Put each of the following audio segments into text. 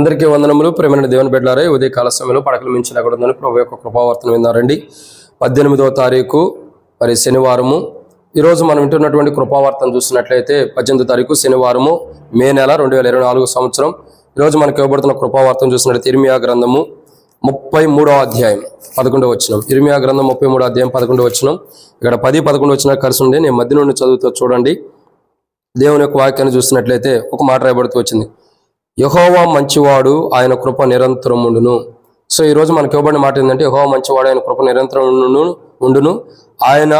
అందరికీ వందనములు. ప్రేమైన దేవుని బిడ్డారే ఉదయ కాల సమయంలో పడకలు మించిన అక్కడ ఉందని ప్రభు యొక్క కృపావర్తనం విన్నారండి. పద్దెనిమిదవ తారీఖు మరి శనివారము. ఈరోజు మనం వింటున్నటువంటి కృపావార్తన చూసినట్లయితే పద్దెనిమిదో తారీఖు శనివారము మే నెల రెండు వేల ఇరవై నాలుగు సంవత్సరం. ఈరోజు మనకి ఇవ్వబడుతున్న కృపావార్తను చూసినట్లయితే ఇర్మియా గ్రంథము ముప్పై మూడో అధ్యాయం పదకొండవ వచ్చినం ఇర్మియా గ్రంథం ముప్పై మూడో అధ్యాయం పదకొండవ వచ్చినం ఇక్కడ పది పదకొండు వచ్చిన కలిసి ఉండే నేను మధ్య నుండి చదువుతూ చూడండి. దేవుని యొక్క వాక్యాన్ని చూసినట్లయితే ఒక మాట రాయబడుతూ వచ్చింది. యహోవా మంచివాడు ఆయన కృప నిరంతరం ఉండును సో ఈరోజు మనకి ఇవ్వబడిన మాట ఏంటంటే యహోవా మంచివాడు ఆయన కృప నిరంతరం ఉండును. ఉండును ఆయన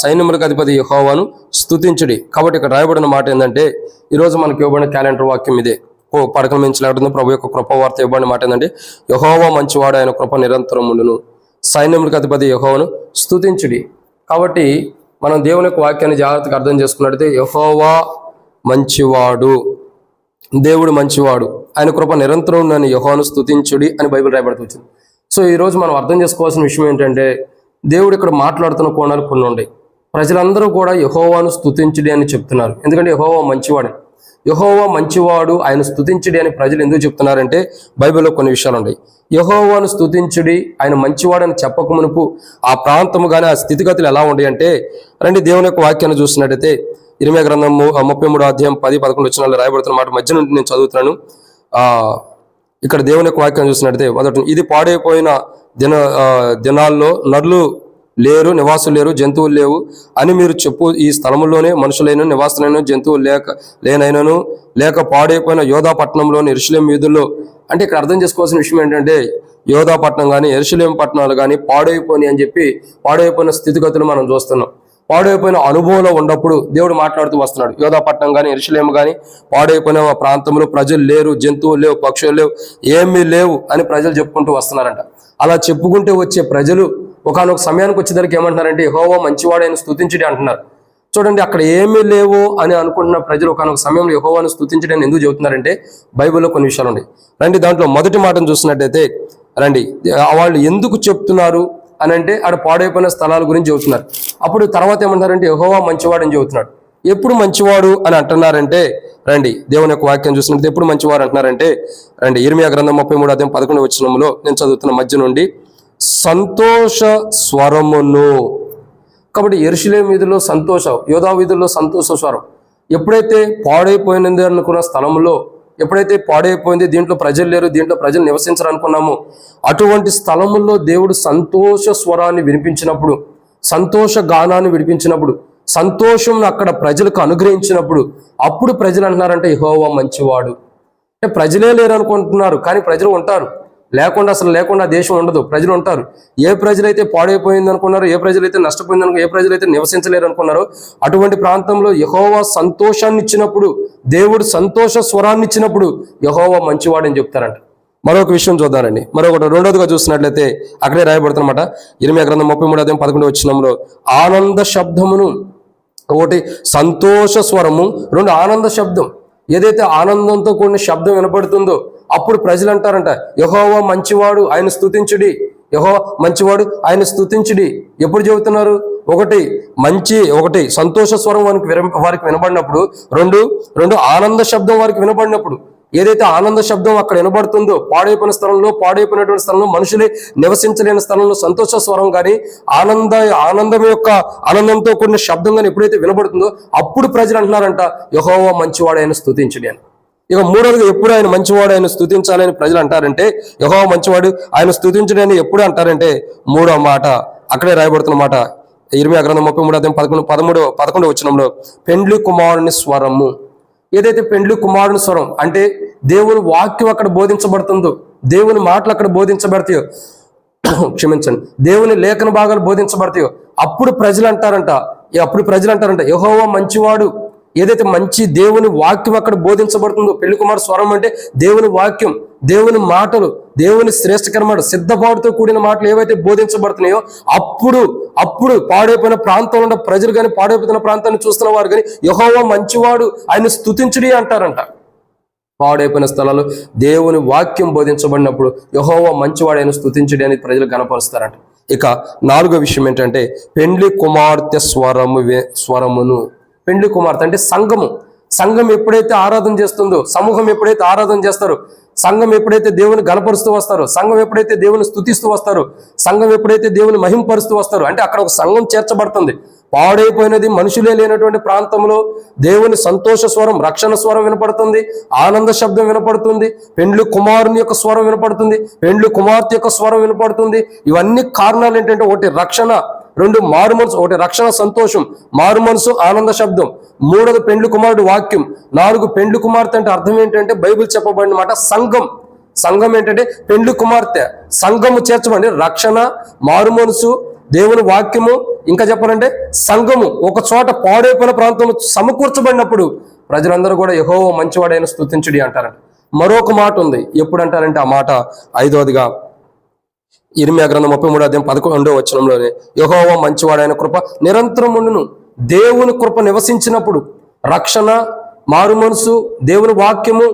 సైన్యములకు అధిపతి యహోవాను స్తుతించుడి. కాబట్టి ఇక్కడ రాయబడిన మాట ఏంటంటే ఈరోజు మనకి ఇవ్వబడిన క్యాలెండర్ వాక్యం ఇదే. ఓ పడకల మించి లేకుండా ప్రభు యొక్క కృప వార్త ఇవ్వబడిన మాట ఏంటంటే యహోవా మంచివాడు ఆయన కృప నిరంతరం ఉండును సైన్యములకు అధిపతి యహోవాను స్తుతించుడి. కాబట్టి మనం దేవుని యొక్క వాక్యాన్ని జాగ్రత్తగా అర్థం చేసుకున్నట్టయితే యహోవా మంచివాడు. దేవుడు మంచివాడు. ఆయన కృప నిరంతరం నన్ను యహోను స్తుతించుడి అని బైబిల్ రాయబడుతుంది సో ఈ రోజు మనం అర్థం చేసుకోవాల్సిన విషయం ఏంటంటే దేవుడు ఇక్కడ మాట్లాడుతున్న కోణాలు కొన్ని ఉన్నాయి. ప్రజలందరూ కూడా యహోవాను స్తుతించుడి అని చెప్తున్నారు. ఎందుకంటే యహోవా మంచివాడు. యహోవా మంచివాడు ఆయన స్థుతించుడి అని ప్రజలు ఎందుకు చెప్తున్నారంటే బైబిల్లో కొన్ని విషయాలు ఉన్నాయి. యహోవాను స్తుతించుడి ఆయన మంచివాడని చెప్పక మునుపు ఆ ప్రాంతము కానీ ఆ స్థితిగతులు ఎలా ఉన్నాయి అంటే రండి దేవుని యొక్క వాక్యాన్ని చూసినట్టయితే ఇరిమే గ్రంథము ముప్పై మూడు అధ్యాయం పది పదకొండు వచ్చిన రాయబడుతున్న మాట మధ్య నుండి నేను చదువుతున్నాను. ఆ ఇక్కడ దేవుని యొక్క వాక్యం చూసినట్టయితే మొదట ఇది పాడైపోయిన దిన దినాల్లో నరులు లేరు నివాసులు లేరు జంతువులు లేవు అని మీరు చెప్పు ఈ స్థలంలోనే మనుషులైన నివాసులైన జంతువులు లేక లేనైనను లేక పాడైపోయిన యోధా పట్టణంలోని ఎరుశలేం వీధుల్లో అంటే ఇక్కడ అర్థం చేసుకోవాల్సిన విషయం ఏంటంటే యోధా పట్టణం కానీ ఎరుశలేం పట్టణాలు కానీ పాడైపోయినాయి అని చెప్పి పాడైపోయిన స్థితిగతులు మనం చూస్తున్నాం. పాడైపోయిన అనుభవంలో ఉన్నప్పుడు దేవుడు మాట్లాడుతూ వస్తున్నాడు. యోధాపట్నం కానీ ఇరుషులేము కానీ పాడైపోయిన ప్రాంతంలో ప్రజలు లేరు జంతువులు లేవు పక్షులు లేవు ఏమీ లేవు అని ప్రజలు చెప్పుకుంటూ వస్తున్నారంట. అలా చెప్పుకుంటూ వచ్చే ప్రజలు ఒకనొక సమయానికి వచ్చేసరికి ఏమంటున్నారంటే యహోవా మంచివాడైన స్తుతించడి అంటున్నారు. చూడండి అక్కడ ఏమీ లేవు అని అనుకుంటున్న ప్రజలు ఒకనొక సమయంలో యహోవాను స్థుతించడం ఎందుకు చెబుతున్నారంటే బైబిల్లో కొన్ని విషయాలు ఉన్నాయి. రండి దాంట్లో మొదటి మాటను చూసినట్టయితే రండి వాళ్ళు ఎందుకు చెప్తున్నారు? అని అంటే ఆడ పాడైపోయిన స్థలాల గురించి చెబుతున్నారు. అప్పుడు తర్వాత ఏమంటారంటే యహోవా మంచివాడు అని చెబుతున్నాడు. ఎప్పుడు మంచివాడు అని అంటున్నారంటే రండి దేవుని యొక్క వాక్యం చూసినట్టు ఎప్పుడు మంచివాడు అంటున్నారంటే రండి ఇర్మియా గ్రంథం ముప్పై మూడు అధ్యాయం పదకొండు వచ్చినంలో నేను చదువుతున్న మధ్య నుండి సంతోష స్వరమును. కాబట్టి ఎరుషులే వీధుల్లో సంతోషం యోధా వీధుల్లో సంతోష స్వరం ఎప్పుడైతే పాడైపోయినది అనుకున్న స్థలంలో ఎప్పుడైతే పాడైపోయింది దీంట్లో ప్రజలు లేరు దీంట్లో ప్రజలు నివసించరనుకున్నాము అటువంటి స్థలముల్లో దేవుడు సంతోష స్వరాన్ని వినిపించినప్పుడు సంతోష గానాన్ని వినిపించినప్పుడు సంతోషం అక్కడ ప్రజలకు అనుగ్రహించినప్పుడు అప్పుడు ప్రజలు అంటున్నారంటే ఇహోవా మంచివాడు. అంటే ప్రజలే లేరు అనుకుంటున్నారు కానీ ప్రజలు ఉంటారు. లేకుండా అసలు లేకుండా దేశం ఉండదు. ప్రజలు ఉంటారు. ఏ ప్రజలైతే పాడైపోయింది అనుకున్నారో ఏ ప్రజలైతే నష్టపోయింది అనుకో ఏ ప్రజలైతే నివసించలేరు అనుకున్నారో అటువంటి ప్రాంతంలో యహోవా సంతోషాన్ని ఇచ్చినప్పుడు దేవుడు సంతోష స్వరాన్ని ఇచ్చినప్పుడు యహోవా మంచివాడని చెప్తారంట. మరొక విషయం చూద్దానండి మరొకటి రెండోదిగా చూసినట్లయితే అక్కడే రాయబడుతున్నమాట. ఇరవై గ్రంథం ముప్పై మూడు అధ్యాయం పదకొండు వచ్చినంలో ఆనంద శబ్దమును ఒకటి సంతోష స్వరము రెండు ఆనంద శబ్దం. ఏదైతే ఆనందంతో కూడిన శబ్దం వినపడుతుందో అప్పుడు ప్రజలు అంటారంట యహోవా మంచివాడు ఆయన స్థుతించుడి యహో మంచివాడు ఆయన స్థుతించుడి ఎప్పుడు చెబుతున్నారు? ఒకటి మంచి ఒకటి సంతోష స్వరం వారికి విన- వారికి వినబడినప్పుడు. రెండు రెండు ఆనంద శబ్దం వారికి వినబడినప్పుడు. ఏదైతే ఆనంద శబ్దం అక్కడ వినబడుతుందో పాడైపోయిన స్థలంలో పాడైపోయినటువంటి స్థలంలో మనుషులే నివసించలేని స్థలంలో సంతోష స్వరం కానీ ఆనంద ఆనందం యొక్క ఆనందంతో కూడిన శబ్దం కానీ ఎప్పుడైతే వినబడుతుందో అప్పుడు ప్రజలు అంటున్నారంట యహోవా మంచివాడైన ఆయన అని. ఇక మూడవదిగా ఎప్పుడు ఆయన మంచివాడు ఆయన స్థుతించాలని ప్రజలు అంటారంటే యహో మంచివాడు ఆయన స్థుతించడని ఎప్పుడు అంటారంటే మూడో మాట అక్కడే రాయబడుతున్న మాట. ఇరవై గ్రంథం ముప్పై మూడు అదే పదకొండు పదమూడు పదకొండు వచ్చినంలో పెండ్లి కుమారుని స్వరము. ఏదైతే పెండ్లి కుమారుని స్వరం అంటే దేవుని వాక్యం అక్కడ బోధించబడుతుందో దేవుని మాటలు అక్కడ బోధించబడతాయో క్షమించండి దేవుని లేఖన భాగాలు బోధించబడతాయో అప్పుడు ప్రజలు అంటారంట అప్పుడు ప్రజలు అంటారంట యహోవా మంచివాడు ఏదైతే మంచి దేవుని వాక్యం అక్కడ బోధించబడుతుందో పెళ్ళి కుమార్ స్వరం అంటే దేవుని వాక్యం దేవుని మాటలు దేవుని శ్రేష్టకరమైన సిద్ధపాటుతో కూడిన మాటలు ఏవైతే బోధించబడుతున్నాయో అప్పుడు అప్పుడు పాడైపోయిన ప్రాంతంలో ఉన్న ప్రజలు కానీ పాడైపోతున్న ప్రాంతాన్ని చూస్తున్న వారు కానీ యహోవా మంచివాడు ఆయన స్థుతించుడి అంటారంట. పాడైపోయిన స్థలాలు దేవుని వాక్యం బోధించబడినప్పుడు యహోవా ఆయన స్థుతించుడి అని ప్రజలు గనపరుస్తారంట ఇక నాలుగో విషయం ఏంటంటే పెండ్లి కుమార్తె స్వరము వే- స్వరమును పెండ్లి కుమార్తె అంటే సంఘము. సంఘం ఎప్పుడైతే ఆరాధన చేస్తుందో సమూహం ఎప్పుడైతే ఆరాధన చేస్తారో సంఘం ఎప్పుడైతే దేవుని గణపరుస్తూ వస్తారో సంఘం ఎప్పుడైతే దేవుని స్తుతిస్తూ వస్తారో సంఘం ఎప్పుడైతే దేవుని మహింపరుస్తూ వస్తారో అంటే అక్కడ ఒక సంఘం చేర్చబడుతుంది. పాడైపోయినది మనుషులే లేనటువంటి ప్రాంతంలో దేవుని సంతోష స్వరం రక్షణ స్వరం వినపడుతుంది ఆనంద శబ్దం వినపడుతుంది పెండ్లు కుమారుని యొక్క స్వరం వినపడుతుంది పెండ్లు కుమార్తె యొక్క స్వరం వినపడుతుంది. ఇవన్నీ కారణాలు ఏంటంటే ఒకటి రక్షణ. రెండు మారు మనసు ఒకటి రక్షణ సంతోషం. మారు మనసు ఆనంద శబ్దం. మూడోది పెండ్లు కుమారుడు వాక్యం. నాలుగు పెండ్లు కుమార్తె అంటే అర్థం ఏంటంటే బైబిల్ చెప్పబడిన మాట సంఘం. సంఘం ఏంటంటే పెండ్లి కుమార్తె. సంఘము చేర్చబడి రక్షణ మారు మనసు దేవుని వాక్యము ఇంకా చెప్పాలంటే సంఘము. ఒక చోట పాడైపోయిన ప్రాంతం సమకూర్చబడినప్పుడు ప్రజలందరూ కూడా యహో మంచివాడైన స్థుతించుడి అంటారంట. మరొక మాట ఉంది. ఎప్పుడు అంటారంటే ఆ మాట? ఐదవదిగా ఇరిమియా గ్రంథం ముప్పై మూడు అధ్యాయం పదకొండో వచనంలోనే యహోవ మంచివాడైన కృప నిరంతరం దేవుని కృప నివసించినప్పుడు రక్షణ మారు మనసు దేవుని వాక్యము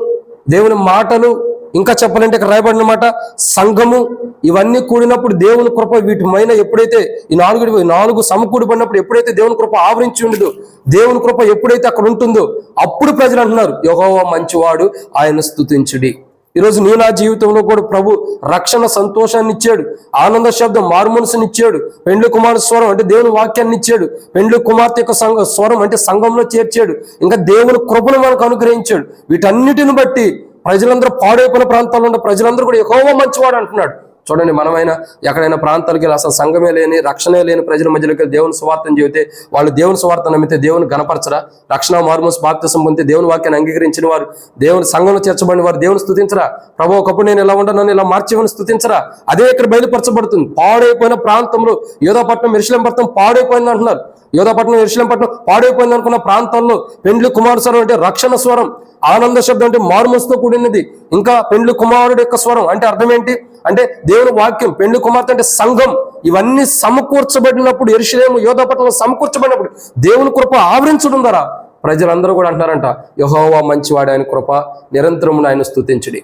దేవుని మాటలు ఇంకా చెప్పాలంటే ఇక్కడ రాయబడిన మాట సంఘము ఇవన్నీ కూడినప్పుడు దేవుని కృప వీటి పైన ఎప్పుడైతే ఈ నాలుగు నాలుగు సమకూడిపడినప్పుడు ఎప్పుడైతే దేవుని కృప ఆవరించి ఉండదో దేవుని కృప ఎప్పుడైతే అక్కడ ఉంటుందో అప్పుడు ప్రజలు అంటున్నారు యహోవ మంచివాడు ఆయన స్థుతించుడి ఈరోజు నీ నా జీవితంలో కూడా ప్రభు రక్షణ సంతోషాన్ని ఇచ్చాడు. ఆనంద శబ్దం మారుమనసుని ఇచ్చాడు. పెండ్లి కుమార్ స్వరం అంటే దేవుని వాక్యాన్ని ఇచ్చాడు. పెండ్లు కుమార్తె యొక్క సంఘ స్వరం అంటే సంఘంలో చేర్చాడు. ఇంకా దేవుని కృపను మనకు అనుగ్రహించాడు. వీటన్నిటిని బట్టి ప్రజలందరూ పాడైపోయిన ప్రాంతాల్లో ఉన్న ప్రజలందరూ కూడా ఎక్కువ మంచివాడు అంటున్నాడు. చూడండి మనమైనా ఎక్కడైనా ప్రాంతాలకి అసలు సంఘమే లేని రక్షణే లేని ప్రజల మధ్యలోకి దేవుని స్వార్థం చెబితే వాళ్ళు దేవుని స్వార్థం నమ్మితే దేవుని గణపరచరా? రక్షణ మార్మోస్ బాప్తిసం పొందితే దేవుని వాక్యాన్ని అంగీకరించిన వారు దేవుని సంఘంలో చేర్చబడిన వారు దేవుని స్థుతించరా? ప్రభు ఒకప్పుడు నేను ఇలా ఉంటాను నన్ను ఇలా మార్చేవని స్థుతించరా? అదే ఇక్కడ బయలుపరచబడుతుంది. పాడైపోయిన ప్రాంతంలో యోధాపట్నం ఎరుశలం పాడైపోయింది అంటున్నారు. యోధాపట్నం ఎరుశలం పాడైపోయింది అనుకున్న ప్రాంతాల్లో పెండ్లి కుమార స్వరం అంటే రక్షణ స్వరం ఆనంద శబ్దం అంటే మార్మోస్తో కూడినది. ఇంకా పెండ్లి కుమారుడు యొక్క స్వరం అంటే అర్థం ఏంటి? అంటే దేవుని వాక్యం పెండు కుమార్తె అంటే సంఘం. ఇవన్నీ సమకూర్చబడినప్పుడు ఎరుషులేము యోధపట్నంలో సమకూర్చబడినప్పుడు దేవుని కృప ఆవరించడం ద్వారా ప్రజలందరూ కూడా అంటారంట యహోవా మంచివాడు ఆయన కృప నిరంతరం ఆయన స్థుతించడి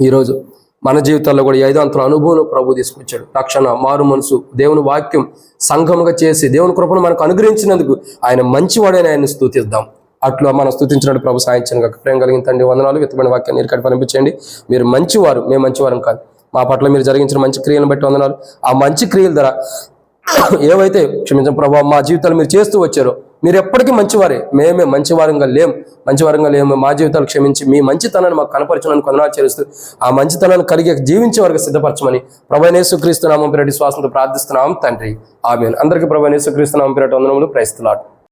ఈరోజు మన జీవితాల్లో కూడా ఐదో అంతల అనుభవం ప్రభు తీసుకొచ్చాడు. రక్షణ మారు మనసు దేవుని వాక్యం సంఘముగా చేసి దేవుని కృపను మనకు అనుగ్రహించినందుకు ఆయన మంచివాడని ఆయన స్థుతిద్దాం అట్లా మనం స్థుతించినట్టు ప్రభు సాయించను ప్రేమ కలిగిన తండ్రి వందనాలు. విత్తమైన వాక్యాన్ని ఇక్కడ పంపించండి మీరు మంచివారు మేము మంచివారం కాదు. మా పట్ల మీరు జరిగించిన మంచి క్రియలను బట్టి వందనాలు. ఆ మంచి క్రియల ద్వారా ఏవైతే క్షమించిన ప్రభావ మా జీవితాలు మీరు చేస్తూ వచ్చారో మీరు ఎప్పటికీ మంచివారే. మేమే మంచివారంగా లేం. మంచివారంగా లేము. మా జీవితాలు క్షమించి మీ మంచితనాన్ని మాకు కనపరచడానికి కొందనాలు చేస్తూ ఆ మంచితనాన్ని కలిగి జీవించే వరకు సిద్ధపరచమని ప్రభనేసు నామం పేరటి శ్వాసంతో ప్రార్థిస్తున్నాం తండ్రి. ఆమె అందరికీ ప్రభనేసు నామం పేరటి వందనములు. ప్రైస్తున్నాడు